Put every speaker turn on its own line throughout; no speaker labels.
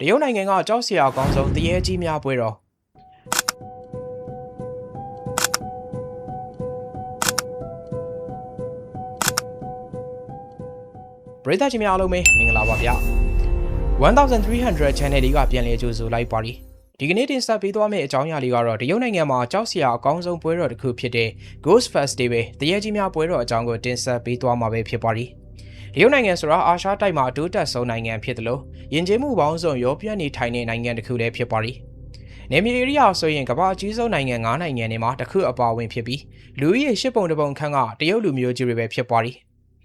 တရုတ်နိုင်ငံကကြောက်စရာအကောင်းဆုံးတရေကြီးများပွဲတော်ပရိသတ်ချင်းများအားလုံးပဲမင်္ဂလာပါဗျာ1300 channel လေးကပြန်လည်ကြိုဆိုလိုက်ပါပြီဒီကနေ့တင်ဆက်ပေးသွားမယ့်အကြောင်းအရာလေးကတော့တရုတ်နိုင်ငံမှာကြောက်စရာအကောင်းဆုံးပွဲတော်တစ်ခုဖြစ်တဲ့ Ghost Festival တရေကြီးများပွဲတော်အကြောင်းကိုတင်ဆက်ပေးသွားမှာပဲဖြစ်ပါပြီ တရုတ်နိုင်ငံဆိုတာအာရှတိုက်မှာအတိုးတက်ဆုံးနိုင်ငံဖြစ်တယ်လို့ယဉ်ကျေးမှုပေါင်းစုံရောပြနေထိုင်တဲ့နိုင်ငံတစ်ခုလည်းဖြစ်ပါပြီနေမီဧရိယာဆိုရင်ကမ္ဘာအကြီးဆုံးနိုင်ငံ9နိုင်ငံတွေမှာတစ်ခုအပါအဝင်ဖြစ်ပြီးလူဦးရေ၈ပုံတစ်ပုံခန့်ကတရုတ်လူမျိုးကြီးတွေပဲဖြစ်ပါပြီ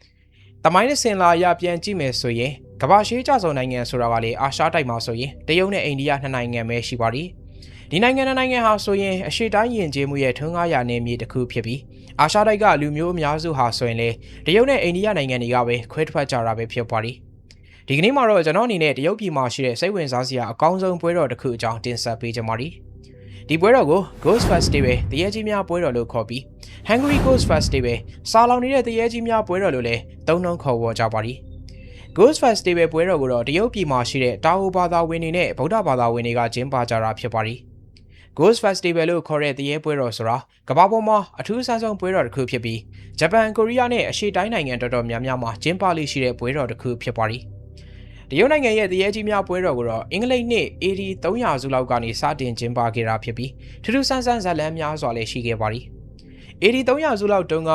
။တမိုင်းနဲ့စင်လာရပြန်ကြည့်မယ်ဆိုရင်ကမ္ဘာရှိကြဆုံးနိုင်ငံဆိုတာကလေအာရှတိုက်မှာဆိုရင်တရုတ်နဲ့အိန္ဒိယနှစ်နိုင်ငံပဲရှိပါသည်။ဒီနိုင်ငံနှစ်နိုင်ငံဟာဆိုရင်အရှေ့တိုင်းယဉ်ကျေးမှုရဲ့ထွန်းကားရာနေမြေတစ်ခုဖြစ်ပြီး အာရှတိုက်ကလူမျိုးအများစုဟာဆိုရင်လေတရုတ်နဲ့အိန္ဒိယနိုင်ငံတွေကပဲခွဲထွက်ကြတာပဲဖြစ်ပါသည်။ဒီကနေ့မှာတော့ကျွန်တော်အနေနဲ့တရုတ်ပြည်မှာရှိတဲ့စိတ်ဝင်စားစရာအကောင်းဆုံးပွဲတော်တစ်ခုအကြောင်းတင်ဆက်ပေးကြပါမယ်။ဒီပွဲတော်ကို Ghost Festival တရေကြီးများပွဲတော်လို့ခေါ်ပြီး Hungry Ghost Festival စာလောင်နေတဲ့တရေကြီးများပွဲတော်လို့လည်းသုံးနှုန်းခေါ်ဝေါ်ကြပါသည်။ Ghost Festival ပွဲတော်ကိုတော့တရုတ်ပြည်မှာရှိတဲ့တာဝဘာသာဝင်တွေနဲ့ဗုဒ္ဓဘာသာဝင်တွေကကျင်းပကြတာဖြစ်ပါသည်။ Ghost Festival လို့ခေါ်တဲ့တရေပွဲတော်ဆိုတာကမ္ဘာပေါ်မှာအထူးဆန်းဆုံးပွဲတော်တစ်ခုဖြစ်ပြီးဂျပန်ကိုရီးယားနဲ့အရှေ့တိုင်းနိုင်ငံတော်တော်များများမှာကျင်းပလိရှိတဲ့ပွဲတော်တစ်ခုဖြစ်ပါသည်။တရုတ်နိုင်ငံရဲ့တရေကြီးများပွဲတော်ကိုတော့အင်္ဂလိပ်နှစ် AD 300စုလောက်ကနေစတင်ကျင်းပခဲ့တာဖြစ်ပြီးထူးထူးဆန်းဆန်းဇာတ်လမ်းများစွာလည်းရှိခဲ့ပါသည်။ AD 300စုလောက်တုန်းက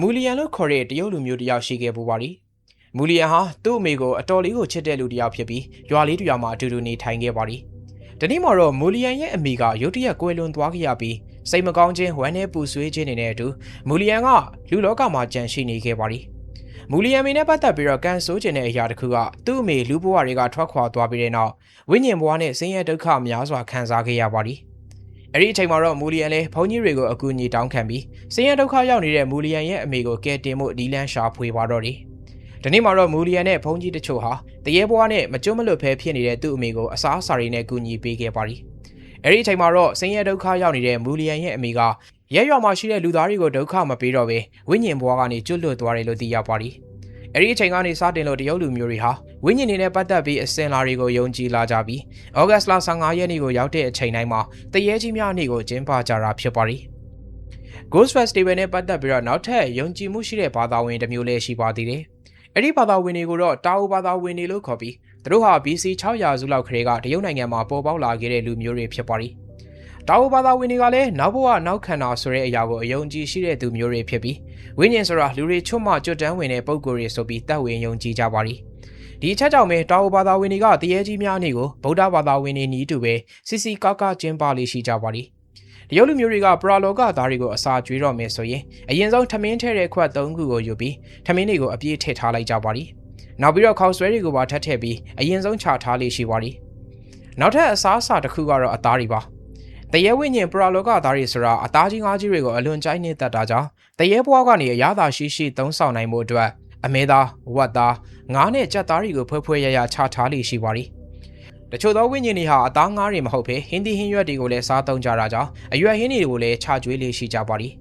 မူလီယန်လို့ခေါ်တဲ့တရုတ်လူမျိုးတစ်ယောက်ရှိခဲ့ပူပါသည်။မူလီယန်ဟာသူ့အမေကိုအတော်လေးကိုချစ်တဲ့လူတစ်ယောက်ဖြစ်ပြီးရွာလေးတစ်ရွာမှာအတူတူနေထိုင်ခဲ့ပါသည်။ ဒီနေ့မှာတော့မူလီယန်ရဲ့အမေကရုတ်တရက်ကွယ်လွန်သွားခဲ့ရပြီးစိတ်မကောင်းခြင်းဝမ်းနည်းပူဆွေးခြင်းတွေနဲ့အတူမူလီယန်ကလူလောကမှာကြံရှိနေခဲ့ပါသည်။မူလီယမ်မီနဲ့ပတ်သက်ပြီးတော့ကန်ဆိုးကျင်တဲ့အရာတစ်ခုကသူ့အမေလူဘဝတွေကထွက်ခွာသွားပြီးတဲ့နောက်ဝိညာဉ်ဘဝနဲ့ဆင်းရဲဒုက္ခများစွာခံစားခဲ့ရပါသည်။အဲ့ဒီအချိန်မှာတော့မူလီယမ်လည်းဘုန်းကြီးတွေကိုအကူအညီတောင်းခံပြီးဆင်းရဲဒုက္ခရောက်နေတဲ့မူလီယမ်ရဲ့အမေကိုကယ်တင်ဖို့ဒီလန်ရှာဖွေပါတော့တယ်။ ဒီနေ့မှာတော့မူလီယမ်နဲ့ဘုန်းကြီးတချို့ဟာတရေဘဝနဲ့မကျွတ်မလွတ်ဖဲဖြစ်နေတဲ့သူ့အမေကိုအစားအစာတွေနဲ့ကူညီပေးခဲ့ပါသည်။အဲ့ဒီအချိန်မှာတော့ဆင်းရဲဒုက္ခရောက်နေတဲ့မူလီယမ်ရဲ့အမေကရဲရွာမှာရှိတဲ့လူသားတွေကိုဒုက္ခမပေးတော့ဘဲဝိညာဉ်ဘဝကနေကျွတ်လွတ်သွားတယ်လို့သိရပါသည်။အဲ့ဒီအချိန်ကနေစတင်လို့တရုတ်လူမျိုးတွေဟာဝိညာဉ်တွေနဲ့ပတ်သက်ပြီးအစင်လာတွေကိုယုံကြည်လာကြပြီးဩဂတ်လ15ရက်နေ့ကိုရောက်တဲ့အချိန်တိုင်းမှာတရေကြီးများနေ့ကိုကျင်းပကြတာဖြစ်ပါသည် Ghost Festival နဲ့ပတ်သက်ပြီးတော့နောက်ထပ်ယုံကြည်မှုရှိတဲ့ဘာသာဝင်တစ်မျိုးလည်းရှိပါသေးတယ်။ အဲ့ဒီဘာသာဝင်တွေကိုတော့တာအိုဘာသာဝင်တွေလို့ခေါ်ပြီးသူတို့ဟာ BC 600စုလောက်ခရေကတရုတ်နိုင်ငံမှာပေါ်ပေါက်လာခဲ့တဲ့လူမျိုးတွေဖြစ်ပါသည်။တာဝဘာသာဝင်တွေကလည်းနောက်ဘဝနောက်ခန္ဓာဆိုတဲ့အရာကိုအယုံကြည်ရှိတဲ့သူမျိုးတွေဖြစ်ပြီးဝိညာဉ်ဆိုတာလူတွေချွတ်မှကြွတန်းဝင်တဲ့ပုံကိုယ်တွေဆိုပြီးတတ်ဝင်ယုံကြည်ကြပါသည်ဒီအချက်ကြောင့်ပဲတာဝဘာသာဝင်တွေကတရေကြီးများနေကိုဗုဒ္ဓဘာသာဝင်တွေနီးတူပဲစီစီကားကားကျင်းပလေးရှိကြပါသည် တရုတ်လူမျိုးတွေကပရာလောကသားတွေကိုအစာကျွေးတော့မယ်ဆိုရင်အရင်ဆုံးထမင်းထဲတဲ့ခွက်၃ခုကိုယူပြီးထမင်းတွေကိုအပြည့်ထည့်ထားလိုက်ကြပါသည်နောက်ပြီးတော့ခေါက်ဆွဲတွေကိုပါထပ်ထည့်ပြီးအရင်ဆုံးချထားလေးရှိပါသည်နောက်ထပ်အစားအစာတစ်ခုကတော့အသားတွေပါတရေဝိညာဉ်ပရာလောကသားတွေဆိုတာအသားကြီးငါးကြီးတွေကိုအလွန်ကြိုက်နေတတ်တာကြောင့်တရေဘွားကနေအရသာရှိရှိသုံးဆောင်နိုင်မှုအတွက်အမဲသားဝတ်သားငါးနဲ့ကြက်သားတွေကိုဖွဲဖွဲရရချထားလိရှိပါသည် တချို့သောဝိညာဉ်တွေဟာအသားငါးတွေမဟုတ်ဘဲဟင်းသီးဟင်းရွက်တွေကိုလည်းစားသုံးကြတာကြောင့်အရွက်ဟင်းတွေကိုလည်းချကျွေးလေးရှိကြပါသည်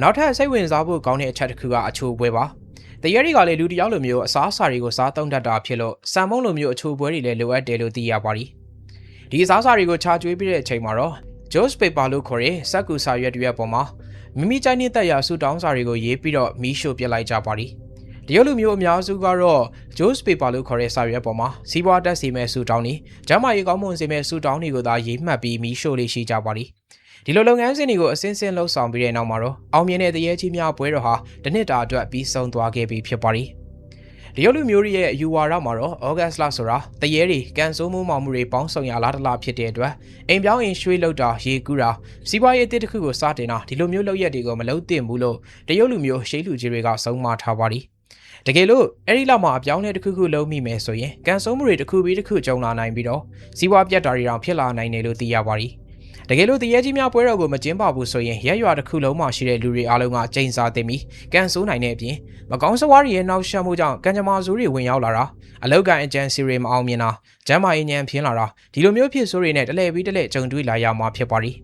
နောက်ထပ်စိတ်ဝင်စားဖို့ကောင်းတဲ့အချက်တစ်ခုကအချိုးပွဲပါတရေတွေကလည်းလူတယောက်လိုမျိုးအစားအစာတွေကိုစားသုံးတတ်တာဖြစ်လို့စံမုံလိုမျိုးအချိုးပွဲတွေလည်းလိုအပ်တယ်လို့သိရပါသည်ဒီအစားအစာတွေကိုခြာကျွေးပြီးတဲ့အချိန်မှာတော့ Jones paper လို့ခေါ်တဲ့စက်ကူစာရွက်တွေရဲ့ပုံမှာမိမိကြိုက်နေတဲ့ရာဆူတောင်းစာတွေကိုရေးပြီးတော့မီးရှို့ပစ်လိုက်ကြပါသည် တရုတ်လူမျိုးအများစုကတော့ Jones paper လို့ခေါ်တဲ့စာရွက်ပေါ်မှာစီးပွားတက်စီမဲ့ဆူတောင်းနေကျမရေးကောင်းမွန်စီမဲ့ဆူတောင်းတွေကိုသာရေးမှတ်ပြီးမီးရှို့လေးရှိကြပါသည်ဒီလိုလုပ်ငန်းစဉ်တွေကိုအစင်းစင်းလှုပ်ဆောင်ပြီးတဲ့နောက်မှာတော့အောင်မြင်တဲ့တရေကြီးများပွဲတော်ဟာတစ်နှစ်တာအတွက်ပြီးဆုံးသွားခဲ့ပြီဖြစ်ပါသည်တရုတ်လူမျိုးတွေရဲ့အယူဝါဒမှာတော့ဩဂတ်စ်လဆိုတာတရေတွေကန်ဆိုးမှုမောင်မှုတွေပေါင်းစုံရလာတလားဖြစ်တဲ့အတွက်အိမ်ပြောင်းရင်ရွှေ့လောက်တာရေကူးတာစီးပွားရေးအသစ်တစ်ခုကိုစတင်တာဒီလိုမျိုးလုပ်ရက်တွေကိုမလုပ်သင့်ဘူးလို့တရုတ်လူမျိုးရှိလူကြီးတွေကဆုံးမထားပါသည် တကယ်လို့အဲ့ဒီလောက်မှာအပြောင်းလဲတစ်ခုခုလုံးမိမယ်ဆိုရင်ကန်ဆိုးမှုတွေတစ်ခုပြီးတစ်ခုကြုံလာနိုင်ပြီးတော့စီးပွားပြတ်တာတွေတောင်ဖြစ်လာနိုင်တယ်လို့သိရပါသည်။တကယ်လို့တရေကြီးများပွဲတော်ကိုမကျင်းပဘူးဆိုရင်ရက်ရွာတစ်ခုလုံးမှာရှိတဲ့လူတွေအားလုံးကကြိမ်စားသိပြီးကန်ဆိုးနိုင်တဲ့အပြင်မကောင်းစဝါးတွေရဲ့နောက်ရှက်မှုကြောင့်ကံကြမ္မာဆိုးတွေဝင်ရောက်လာတာအလောက်ကန်အကြံစီတွေမအောင်မြင်တာကျမ်းမာရေးဉာဏ်ဖြင်းလာတာဒီလိုမျိုးဖြစ်ဆိုးတွေနဲ့တလဲပြီးတလဲကြုံတွေ့လာရမှာဖြစ်ပါသည်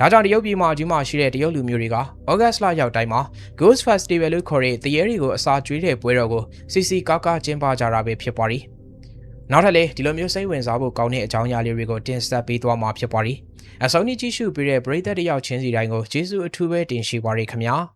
ဒါကြောင့်တရုတ်ပြည်မှာကြီးမှာရှိတဲ့တရုတ်လူမျိုးတွေကဩဂတ်စ်လရောက်တိုင်းမှာ Ghost Festival လို့ခေါ်တဲ့တရေတွေကိုအစာကျွေးတဲ့ပွဲတော်ကိုစီစီကားကားကျင်းပကြတာပဲဖြစ်ပါသည်။နောက်ထပ်လည်းဒီလိုမျိုးစိတ်ဝင်စားဖို့ကောင်းတဲ့အကြောင်းအရာလေးတွေကိုတင်ဆက်ပေးသွားမှာဖြစ်ပါတယ်အဆုံးကြီးကြည့်ရှုပေးတဲ့ပရိသတ်တယောက်ချင်းစီတိုင်းကိုကျေးဇူးအထူးပဲတင်ရှိပါရခင်ဗျာ။